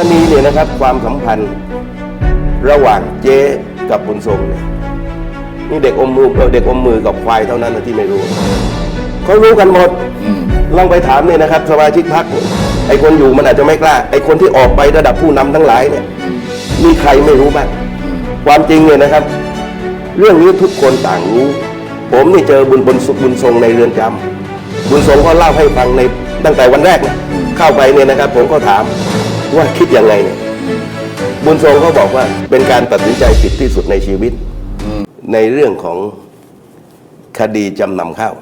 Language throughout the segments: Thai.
อันนี้เนี่ยนะครับความสัมพันธ์ระหว่างเจ๊กับบุญทรงเนี่ยนี่เด็กอมมือเออเด็กอมมือกับควายเท่านั้นนะที่ไม่รู้เขารู้กันหมดลองไปถามเนี่ยนะครับ สมาชิกพรรคเนี่ยไอ้คนอยู่มันอาจจะไม่กล้า ไอ้คนที่ออกไประดับผู้นำทั้งหลายเนี่ยมีใครไม่รู้บ้างความจริงเนี่ยนะครับ เรื่องนี้ทุกคนต่างรู้ ผมนี่เจอบุญบุญสุบุญทรงในเรือนจำบุญทรงก็เล่าให้ฟังในตั้งแต่วันแรกนะเข้าไปเนี่ยนะครับ ผมก็ถาม ว่าคิดยังไงเนี่ยบุญทรงเขาบอกว่าเป็นการตัดสินใจผิดที่สุดในชีวิตในเรื่องของคดีจำนำข้าว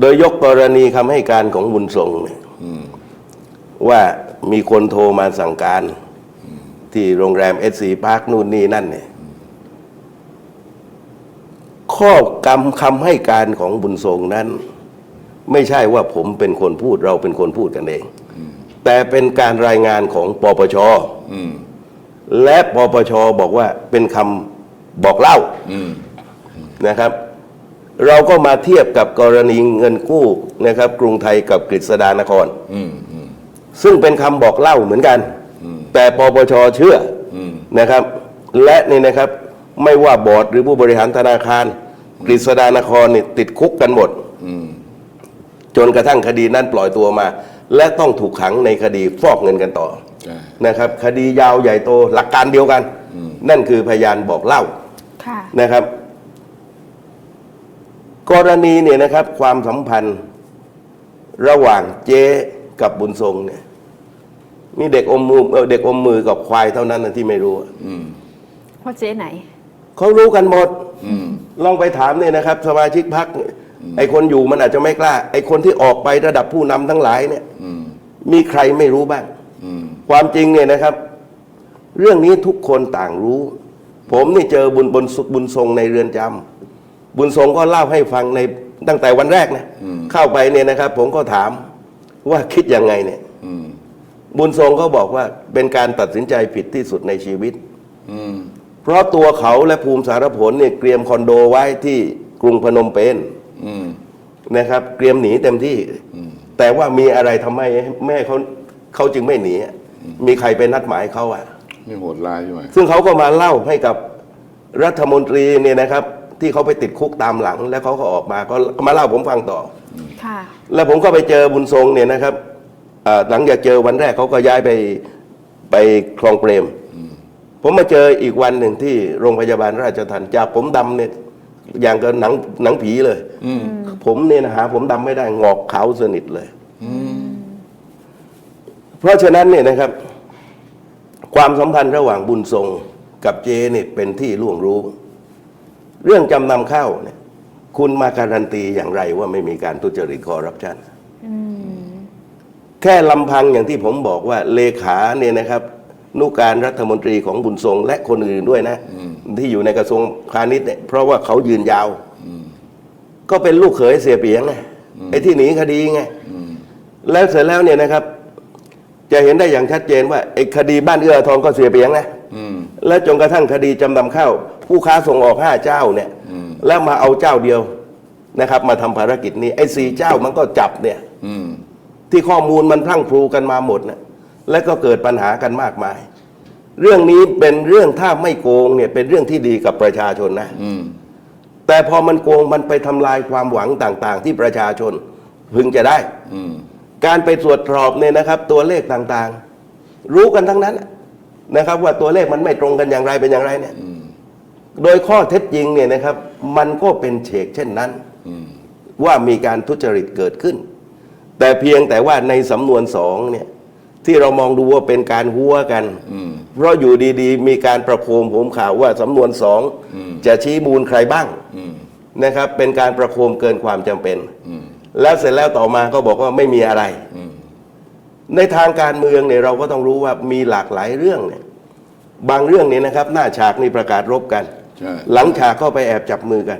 โดยยกกรณีคำให้การของบุญทรงเนี่ยว่ามีคนโทรมาสั่งการ ที่โรงแรมเอสซีพาร์คนู่นนี่นั่นเนี่ยข้อกรรมคำให้การของบุญทรงนั้น ไม่ใช่ว่าผมเป็นคนพูดเราเป็นคนพูดกันเอง แต่เป็นการรายงานของปปชและปปชบอกว่าเป็นคำบอกเล่านะครับ เราก็มาเทียบกับกรณีเงินกู้นะครับ กรุงไทยกับกฤษดานครซึ่งเป็นคำบอกเล่าเหมือนกัน แต่ปปชเชื่ออนะครับ และนี่นะครับ ไม่ว่าบอร์ดหรือผู้บริหารธนาคาร กฤษดานครนี่ติดคุกกันหมด จนกระทั่งคดีนั้นปล่อยตัวมา และต้องถูกขังในคดีฟอกเงินกันต่อใช่นะครับ คดียาวใหญ่โตหลักการเดียวกัน นั่นคือพยานบอกเล่าค่ะนะครับ กรณีเนี่ยนะครับ ความสัมพันธ์ระหว่างเจ๊กับบุญทรงเนี่ยนี่เด็กอมมือเออเด็กอมมือกับควายเท่านั้นนะที่ไม่รู้อะว่าเจ๊ไหนเขารู้กันหมดลองไปถามเนี่ยนะครับ สมาชิกพรรคเนี่ย ไอ้คนอยู่มันอาจจะไม่กล้า ไอ้คนที่ออกไประดับผู้นำทั้งหลายเนี่ยมีใครไม่รู้บ้างความจริงเนี่ยนะครับ เรื่องนี้ทุกคนต่างรู้ ผมนี่เจอบุญบุญบุญทรงในเรือนจำบุญทรงก็เล่าให้ฟังในตั้งแต่วันแรกนะเข้าไปเนี่ยนะครับ ผมก็ถามว่าคิดยังไงเนี่ยบุญทรงเขาบอกว่าเป็นการตัดสินใจผิดที่สุดในชีวิตเพราะตัวเขาและภูมิสารผลเนี่ยเตรียมคอนโดไว้ที่กรุงพนมเปญ นะครับเตรียมหนีเต็มที่ แต่ว่ามีอะไรทำให้แม่เขาเขาจึงไม่หนีอะมีใครไปนัดหมายเขาอะนี่โหดร้ายใช่ไหมซึ่งเขาก็มาเล่าให้กับรัฐมนตรีเนี่ยนะครับ ที่เขาไปติดคุกตามหลัง แล้วเขาก็ออกมาก็ก็มาเล่าผมฟังต่อค่ะแล้วผมก็ไปเจอบุญทรงเนี่ยนะครับอ่าหลังจากเจอวันแรกเขาก็ย้ายไปไปคลองเปรม ผมมาเจออีกวันหนึ่งที่โรงพยาบาลราชทันจากผมดำเนี่ย อย่างกับหนังหนังผีเลยผมเนี่ยนะหาผมดำไม่ได้งอกขาวสนิทเลยเพราะฉะนั้นเนี่ยนะครับ ความสัมพันธ์ระหว่างบุญทรงกับเจเนี่ยเป็นที่ล่วงรู้ เรื่องจำนำข้าวเนี่ย คุณมาการันตีอย่างไรว่าไม่มีการทุจริตคอร์รัปชันแค่ลำพังอย่างที่ผมบอกว่าเลขาเนี่ยนะครับ นุการรัฐมนตรีของบุญทรงและคนอื่นด้วยนะ ที่อยู่ในกระทรวงพาณิชย์เนี่ยเพราะว่าเขายืนยาวก็เป็นลูกเขยเสียเปียงไงไอ้ที่หนีคดีไงแล้วเสร็จแล้วเนี่ยนะครับ จะเห็นได้อย่างชัดเจนว่าไอ้คดีบ้านเอื้ออาทองก็เสียเปียงนะและจนกระทั่งคดีจำนำข้าวผู้ค้าส่งออกห้าเจ้าเนี่ยแล้วมาเอาเจ้าเดียวนะครับ มาทำภารกิจนี้ไอ้สี่เจ้ามันก็จับเนี่ยที่ข้อมูลมันพรั่งพรูกันมาหมดนะและก็เกิดปัญหากันมากมาย เรื่องนี้เป็นเรื่องถ้าไม่โกงเนี่ยเป็นเรื่องที่ดีกับประชาชนนะแต่พอมันโกงมันไปทำลายความหวังต่าง ๆ ที่ประชาชนพึงจะได้การไปตรวจสอบเนี่ยนะครับ ตัวเลขต่างๆ รู้กันทั้งนั้นนะครับ ว่าตัวเลขมันไม่ตรงกันอย่างไรเป็นอย่างไรเนี่ยโดยข้อเท็จจริงเนี่ยนะครับ มันก็เป็นเฉกเช่นนั้นว่ามีการทุจริตเกิดขึ้น แต่เพียงแต่ว่าในสำนวนสองเนี่ย ที่เรามองดูว่าเป็นการหัวกัน เพราะอยู่ดีๆ มีการประโคมผมข่าวว่าสำนวนสองจะชี้มูลใครบ้างนะครับ เป็นการประโคมเกินความจำเป็น แล้วเสร็จแล้วต่อมาก็บอกว่าไม่มีอะไร ในทางการเมืองเนี่ยเราก็ต้องรู้ว่ามีหลากหลายเรื่องเนี่ยบางเรื่องเนี่ยนะครับ หน้าฉากนี่ประกาศรบกันใช่หลังฉากก็ไปแอบจับมือกัน